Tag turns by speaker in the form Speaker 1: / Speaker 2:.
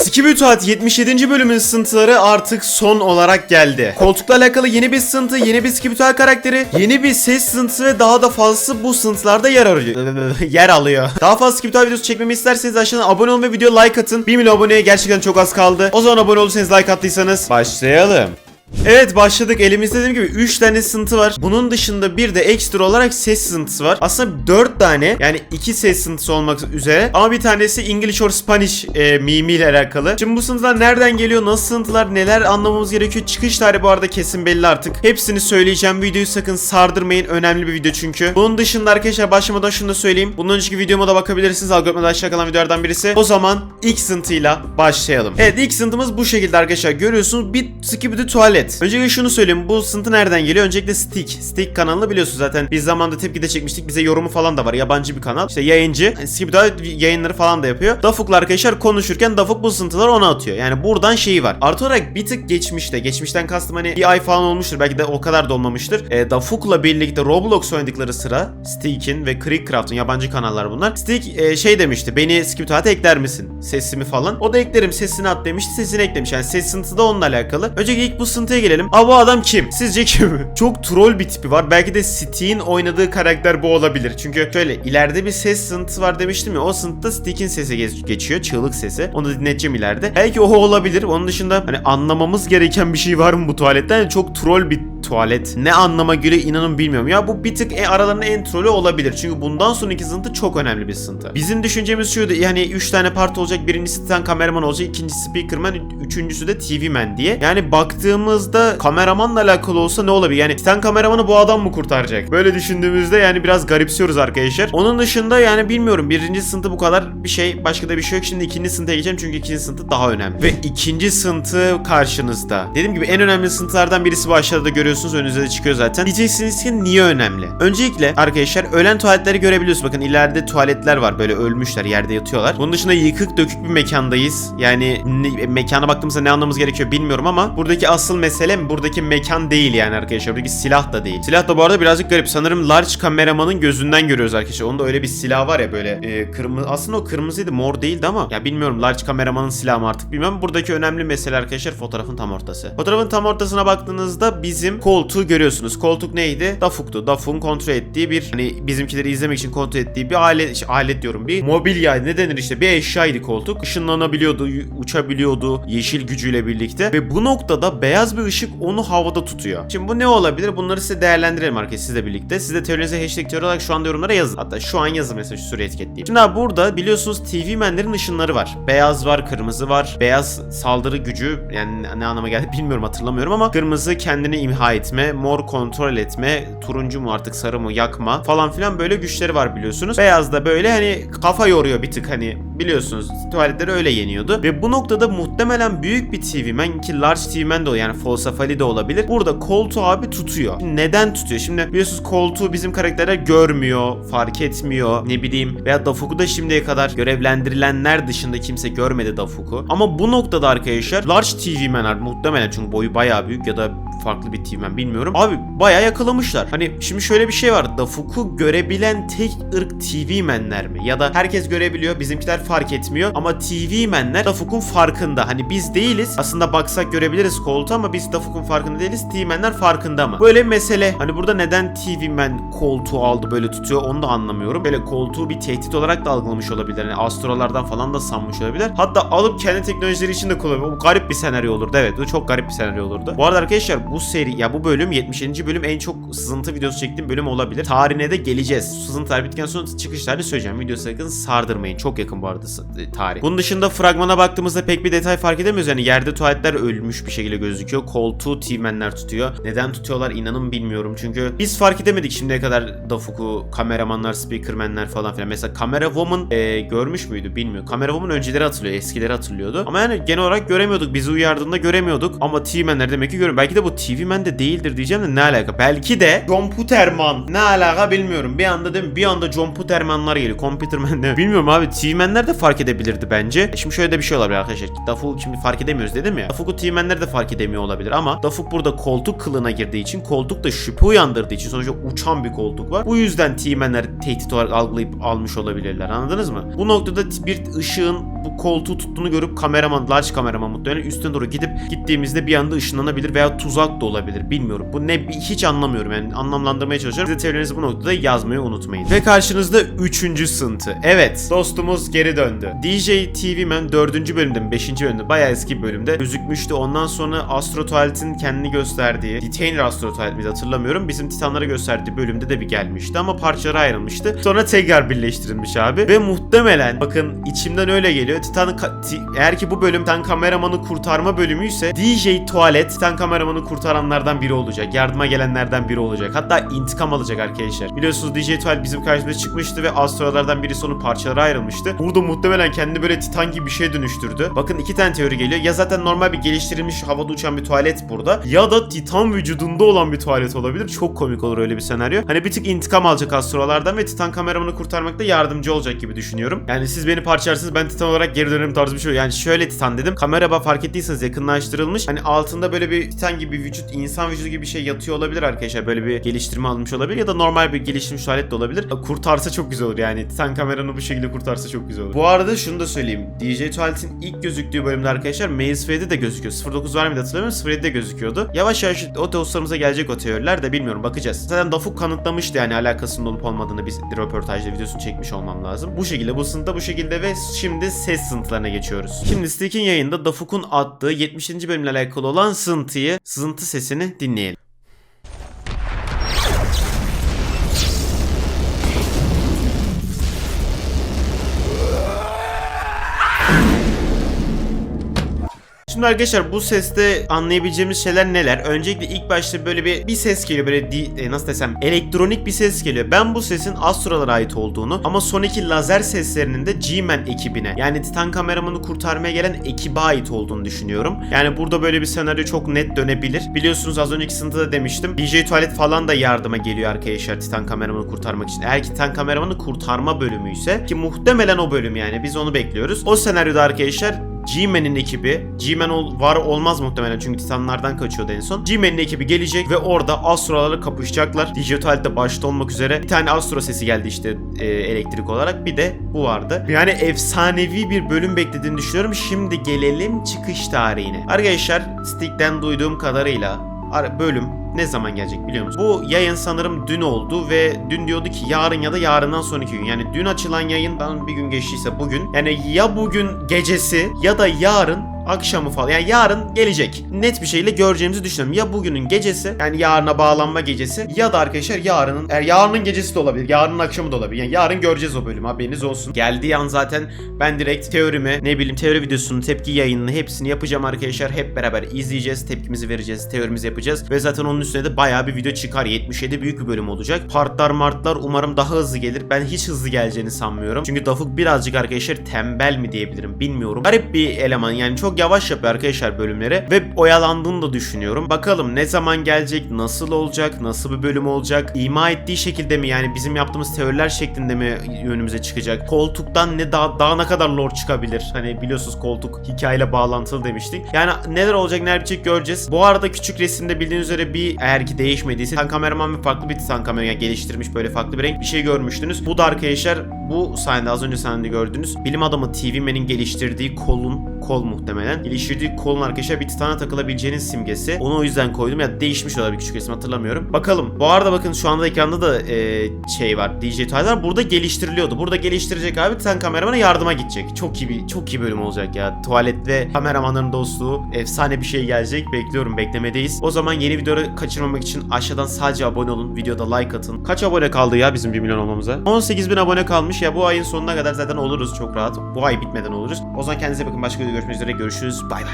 Speaker 1: Skibidi Tuvalet 77. bölümün sıntıları artık son olarak geldi. Koltukla alakalı yeni bir sıntı, yeni bir Skibidi Tuvalet karakteri, yeni bir ses sıntısı ve daha da fazlası bu sıntılarda yer arıyor. yer alıyor. Daha fazla Skibidi Tuvalet videosu çekmemi isterseniz aşağıdan abone olun ve video like atın. 1 milyon aboneye gerçekten çok az kaldı. O zaman abone olursanız like attıysanız başlayalım. Evet başladık. Elimizde dediğim gibi 3 tane sızıntı var. Bunun dışında bir de ekstra olarak ses sızıntısı var. Aslında 4 tane yani 2 ses sızıntısı olmak üzere. Ama bir tanesi English or Spanish e, mimiyle alakalı. Şimdi bu sızıntılar nereden geliyor? Nasıl sızıntılar? Neler anlamamız gerekiyor? Çıkış tarihi bu arada kesin belli artık. Hepsini söyleyeceğim. Videoyu sakın sardırmayın. Önemli bir video çünkü. Bunun dışında arkadaşlar başlamadan şunu da söyleyeyim. Bundan önceki videoma da bakabilirsiniz. Algoritmada aşağı kalan videolardan birisi. O zaman ilk sızıntıyla başlayalım. Evet ilk sızıntımız bu şekilde arkadaşlar. Görüyorsunuz bir Skibidi tuvalet. Öncelikle şunu söyleyeyim. Bu sızıntı nereden geliyor? Öncelikle Stick. Stick kanalını biliyorsunuz zaten. Biz zamanda tepkide çekmiştik. Bize yorumu falan da var. Yabancı bir kanal. İşte yayıncı. Yani Skibidi tuvalet yayınları falan da yapıyor. Dafuk'la arkadaşlar konuşurken Dafuk bu sızıntıları ona atıyor. Yani buradan şeyi var. Artı olarak bir tık geçmişte. Geçmişten kastım hani bir ay falan olmuştur. Belki de o kadar da olmamıştır. E, Dafuk'la birlikte Roblox oynadıkları sıra Stick'in ve Creekcraft'ın yabancı kanallar bunlar. Stick e, şey demişti. Beni tuvalete ekler misin? Sesimi falan. O da eklerim sesini at demişti. Sesini eklemiş. Yani ses sıntısı da onunla alakalı. Öncelikle ilk bu sıntıya gelelim. Aa bu adam kim? Sizce kim? Çok troll bir tipi var. Belki de Stick'in oynadığı karakter bu olabilir. Çünkü şöyle ileride bir ses sıntısı var demiştim ya. O sıntıda Stick'in sesi geç- geçiyor. Çığlık sesi. Onu da dinleteceğim ileride. Belki o olabilir. Onun dışında hani anlamamız gereken bir şey var mı bu tuvaletten? Yani çok troll bir tuvalet. Ne anlama göre inanın bilmiyorum. Ya bu bir tık e, aralarında en trolü olabilir. Çünkü bundan sonraki sınıntı çok önemli bir sınıntı. Bizim düşüncemiz şuydu. Yani 3 tane part olacak. Birincisi sen kameraman olacak. ikincisi speakerman. Üçüncüsü de TV man diye. Yani baktığımızda kameramanla alakalı olsa ne olabilir? Yani sen kameramanı bu adam mı kurtaracak? Böyle düşündüğümüzde yani biraz garipsiyoruz arkadaşlar. Onun dışında yani bilmiyorum. Birinci sınıntı bu kadar bir şey. Başka da bir şey yok. Şimdi ikinci sınıfta geçelim. Çünkü ikinci sınıfta daha önemli. Ve ikinci sınıfı karşınızda. Dediğim gibi en önemli sınıflardan birisi bu aşağıda da görüyorsunuz. Önünüze de çıkıyor zaten. Diyeceksiniz ki niye önemli? Öncelikle arkadaşlar ölen tuvaletleri görebiliyorsunuz. Bakın ileride tuvaletler var. Böyle ölmüşler. Yerde yatıyorlar. Bunun dışında yıkık dökük bir mekandayız. Yani ne- mekana baktığımızda ne anlamamız gerekiyor bilmiyorum ama buradaki asıl mesele buradaki mekan değil yani arkadaşlar. Buradaki silah da değil. Silah da bu arada birazcık garip. Sanırım large kameramanın gözünden görüyoruz arkadaşlar. Onda öyle bir silah var ya böyle e, kırmızı. Aslında o kırmızıydı. Mor değildi ama ya bilmiyorum large kameramanın silahı mı artık bilmiyorum. Buradaki önemli mesele arkadaşlar fotoğrafın tam ortası. Fotoğrafın tam ortasına baktığınızda bizim koltuğu görüyorsunuz. Koltuk neydi? Dafuk'tu. Dafuk'un kontrol ettiği bir hani bizimkileri izlemek için kontrol ettiği bir alet işte alet diyorum bir mobilya ne denir işte bir eşyaydı koltuk. Işınlanabiliyordu, uçabiliyordu yeşil gücüyle birlikte ve bu noktada beyaz bir ışık onu havada tutuyor. Şimdi bu ne olabilir? Bunları size değerlendirelim arkadaşlar sizle birlikte. Siz de teorinize hashtag teori olarak şu anda yorumlara yazın. Hatta şu an yazın mesela şu süre etiketleyeyim. Şimdi abi burada biliyorsunuz TV menlerin ışınları var. Beyaz var, kırmızı var. Beyaz saldırı gücü yani ne anlama geldi bilmiyorum hatırlamıyorum ama kırmızı kendini imha etme, mor kontrol etme, turuncu mu artık sarı mı yakma falan filan böyle güçleri var biliyorsunuz. Beyaz da böyle hani kafa yoruyor bir tık hani biliyorsunuz tuvaletleri öyle yeniyordu. Ve bu noktada muhtemelen büyük bir TV man ki large TV man de o yani falsafali de olabilir. Burada koltuğu abi tutuyor. Neden tutuyor? Şimdi biliyorsunuz koltuğu bizim karakterler görmüyor, fark etmiyor ne bileyim veya Dafuk'u da şimdiye kadar görevlendirilenler dışında kimse görmedi Dafuk'u. Ama bu noktada arkadaşlar large TV man'lar muhtemelen çünkü boyu bayağı büyük ya da farklı bir TV man bilmiyorum. Abi bayağı yakalamışlar. Hani şimdi şöyle bir şey var. Dafuk'u görebilen tek ırk TV menler mi? Ya da herkes görebiliyor bizimkiler fark etmiyor ama TV menler Dafuk'un farkında. Hani biz değiliz. Aslında baksak görebiliriz koltuğu ama biz Dafuk'un farkında değiliz. TV menler farkında mı? Böyle mesele. Hani burada neden TV men koltuğu aldı böyle tutuyor onu da anlamıyorum. Böyle koltuğu bir tehdit olarak da algılamış olabilir. Yani astrolardan falan da sanmış olabilir. Hatta alıp kendi teknolojileri için de kullanıyor. Bu garip bir senaryo olurdu. Evet bu çok garip bir senaryo olurdu. Bu arada arkadaşlar bu seri ya bu bölüm 70. bölüm en çok sızıntı videosu çektiğim bölüm olabilir. Tarihine de geleceğiz. Sızıntılar bittikten sonra çıkış tarihi söyleyeceğim. Video sakın sardırmayın. Çok yakın bu arada e, tarih. Bunun dışında fragmana baktığımızda pek bir detay fark edemiyoruz. Yani yerde tuvaletler ölmüş bir şekilde gözüküyor. Koltuğu teammenler tutuyor. Neden tutuyorlar inanın bilmiyorum. Çünkü biz fark edemedik şimdiye kadar Dafuk'u, kameramanlar, speakermenler falan filan. Mesela Kamera Woman e, görmüş müydü bilmiyorum. Kamera Woman önceleri hatırlıyor, eskileri hatırlıyordu. Ama yani genel olarak göremiyorduk. Bizi uyardığında göremiyorduk. Ama TV-Men'ler demek ki görüyorum. Belki de bu TV-Men de de değildir diyeceğim de ne alaka? Belki de John Puterman. Ne alaka bilmiyorum. Bir anda değil mi? Bir anda John Puterman'lar geliyor. Computerman ne? Bilmiyorum abi. TV-Man'ler de fark edebilirdi bence. E Şimdi şöyle de bir şey olabilir arkadaşlar. Dafuk şimdi fark edemiyoruz dedim ya. Dafuk'u TV-Man'ler de fark edemiyor olabilir ama Dafuk burada koltuk kılığına girdiği için koltuk da şüphe uyandırdığı için sonuçta uçan bir koltuk var. Bu yüzden TV-Man'ler tehdit olarak algılayıp almış olabilirler. Anladınız mı? Bu noktada bir ışığın bu koltuğu tuttuğunu görüp kameraman, large kameraman muhtemelen üstüne doğru gidip gittiğimizde bir anda ışınlanabilir veya tuzak da olabilir. Bilmiyorum. Bu ne hiç anlamıyorum yani anlamlandırmaya çalışıyorum. Siz de teorilerinizi bu noktada yazmayı unutmayın. Ve karşınızda üçüncü sıntı. Evet dostumuz geri döndü. DJ TV Man 4. bölümde mi 5. bölümde bayağı eski bir bölümde gözükmüştü. Ondan sonra Astro Tuvalet'in kendini gösterdiği Detainer Astro Tuvalet miydi hatırlamıyorum. Bizim Titanlara gösterdiği bölümde de bir gelmişti ama parçalara ayrılmıştı. Sonra tekrar birleştirilmiş abi. Ve muhtemelen bakın içimden öyle geliyor. Titan ka- ti- eğer ki bu bölüm Titan kameramanı kurtarma bölümüyse DJ Tuvalet Titan kameramanı kurtaranlardan biri olacak. Yardıma gelenlerden biri olacak. Hatta intikam alacak arkadaşlar. Biliyorsunuz DJ Tuvalet bizim karşımıza çıkmıştı ve astrolardan birisi onun parçalara ayrılmıştı. Burada muhtemelen kendini böyle Titan gibi bir şeye dönüştürdü. Bakın iki tane teori geliyor. Ya zaten normal bir geliştirilmiş havada uçan bir tuvalet burada. Ya da Titan vücudunda olan bir tuvalet olabilir. Çok komik olur öyle bir senaryo. Hani bir tık intikam alacak astrolardan ve Titan kameramanı kurtarmakta yardımcı olacak gibi düşünüyorum. Yani siz beni parçalarsınız ben Titan olarak geri dönerim tarzı bir şey. Yani şöyle Titan dedim. Kamera fark ettiyseniz yakınlaştırılmış. Hani altında böyle bir Titan gibi vücut, insan vücudu gibi bir şey yatıyor olabilir arkadaşlar. Böyle bir geliştirme almış olabilir ya da normal bir geliştirilmiş tuvalet de olabilir. Kurtarsa çok güzel olur yani. Titan kameranı bu şekilde kurtarsa çok güzel olur. Bu arada şunu da söyleyeyim. DJ Tuvalet'in ilk gözüktüğü bölümde arkadaşlar Maze Freddy de gözüküyor. 09 var mıydı hatırlamıyorum. 07 de gözüküyordu. Yavaş yavaş o dostlarımıza gelecek o teoriler de bilmiyorum bakacağız. Zaten Dafuk kanıtlamıştı yani alakasının olup olmadığını biz röportajda videosunu çekmiş olmam lazım. Bu şekilde bu sınıfta bu şekilde ve şimdi ses sınıflarına geçiyoruz. Şimdi Stick'in yayında Dafuk'un attığı 70. bölümle alakalı olan sızıntıyı, sızıntı sesini dinleyelim. Şimdi arkadaşlar bu seste anlayabileceğimiz şeyler neler? Öncelikle ilk başta böyle bir bir ses geliyor böyle di- e, nasıl desem elektronik bir ses geliyor. Ben bu sesin Astro'lara ait olduğunu ama sonraki lazer seslerinin de G-Man ekibine yani Titan kameramanı kurtarmaya gelen ekibe ait olduğunu düşünüyorum. Yani burada böyle bir senaryo çok net dönebilir. Biliyorsunuz az önceki sınıfta da demiştim. DJ Tuvalet falan da yardıma geliyor arkadaşlar Titan kameramanı kurtarmak için. Eğer Titan kameramanı kurtarma bölümü ise ki muhtemelen o bölüm yani biz onu bekliyoruz. O senaryoda arkadaşlar G-Man'in ekibi, G-Man ol- var olmaz muhtemelen çünkü Titanlardan kaçıyordu en son. G-Man'in ekibi gelecek ve orada Astro'larla kapışacaklar. Digital'de başta olmak üzere bir tane Astro sesi geldi işte e, elektrik olarak. Bir de bu vardı. Yani efsanevi bir bölüm beklediğini düşünüyorum. Şimdi gelelim çıkış tarihine. Arkadaşlar Stick'ten duyduğum kadarıyla ar- bölüm ne zaman gelecek biliyor musunuz? Bu yayın sanırım dün oldu ve dün diyordu ki yarın ya da yarından sonraki gün. Yani dün açılan yayından bir gün geçtiyse bugün. Yani ya bugün gecesi ya da yarın akşamı falan. Yani yarın gelecek. Net bir şeyle göreceğimizi düşünüyorum. Ya bugünün gecesi yani yarına bağlanma gecesi ya da arkadaşlar yarının eğer yarının gecesi de olabilir. Yarının akşamı da olabilir. Yani yarın göreceğiz o bölümü haberiniz olsun. Geldiği an zaten ben direkt teorimi ne bileyim teori videosunu tepki yayınını hepsini yapacağım arkadaşlar. Hep beraber izleyeceğiz. Tepkimizi vereceğiz. Teorimizi yapacağız. Ve zaten onun üstüne de bayağı bir video çıkar. 77 büyük bir bölüm olacak. Partlar martlar umarım daha hızlı gelir. Ben hiç hızlı geleceğini sanmıyorum. Çünkü Dafuk birazcık arkadaşlar tembel mi diyebilirim bilmiyorum. Garip bir eleman yani çok yavaş yapıyor arkadaşlar bölümleri. Ve oyalandığını da düşünüyorum. Bakalım ne zaman gelecek, nasıl olacak, nasıl bir bölüm olacak, ima ettiği şekilde mi yani bizim yaptığımız teoriler şeklinde mi önümüze çıkacak? Koltuktan ne daha, daha ne kadar lore çıkabilir? Hani biliyorsunuz koltuk hikayeyle bağlantılı demiştik. Yani neler olacak neler bitecek göreceğiz. Bu arada küçük resimde bildiğiniz üzere bir eğer ki değişmediyse Titan kameraman bir farklı bir Titan kamera yani geliştirmiş böyle farklı bir renk bir şey görmüştünüz. Bu da arkadaşlar bu sahnede az önce sahnede gördüğünüz bilim adamı TV Man'in geliştirdiği kolun kol muhtemelen. Geliştirdiği kolun arkadaşlar bir titana takılabileceğinin simgesi. Onu o yüzden koydum ya değişmiş olabilir küçük resim hatırlamıyorum. Bakalım. Bu arada bakın şu anda ekranda da e, şey var. DJ Tyler burada geliştiriliyordu. Burada geliştirecek abi Titan kameramana yardıma gidecek. Çok iyi bir çok iyi bölüm olacak ya. Tuvalet ve kameramanların dostluğu efsane bir şey gelecek. Bekliyorum beklemedeyiz. O zaman yeni videoları kaçırmamak için aşağıdan sadece abone olun. Videoda like atın. Kaç abone kaldı ya bizim 1 milyon olmamıza? 18 bin abone kalmış ya bu ayın sonuna kadar zaten oluruz çok rahat. Bu ay bitmeden oluruz. O zaman kendinize bakın başka videoda görüşmek üzere. Bay.